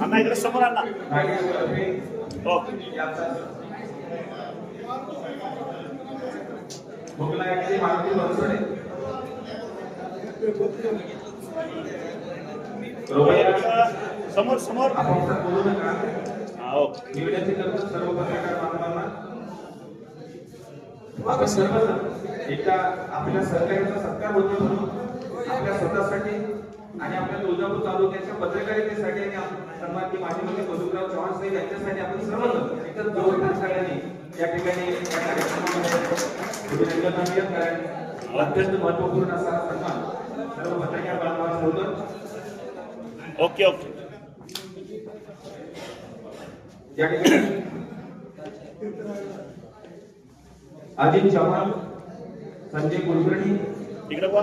अण्णा इकडे समोर अण्णा. नागरिकत्वे हो. समोर समोर. नका हा. सर्व पत्रकार बांधवांना. सर्वजण एका आपल्या सहकार्याचा सत्कार होतो म्हणून आपल्या स्वतःसाठी आणि आपल्या तुळजापूर तालुक्याच्या पत्रकारितेसाठी आणि सन्माननीय माजी मंत्री मधुकराव चव्हाण साहेब यांच्यासाठी आपण सर्वजण एकच जोरदार सगळ्यांनी या ठिकाणी या कार्यक्रमामध्ये अभिनंदन मानूया कारण अत्यंत महत्त्वपूर्ण असा सन्मान सर्व पत्रकार बांधवांना होतो ओके ओके. या ठिकाणी अजित चव्हाण संजय कुलकर्णी इकडे बघा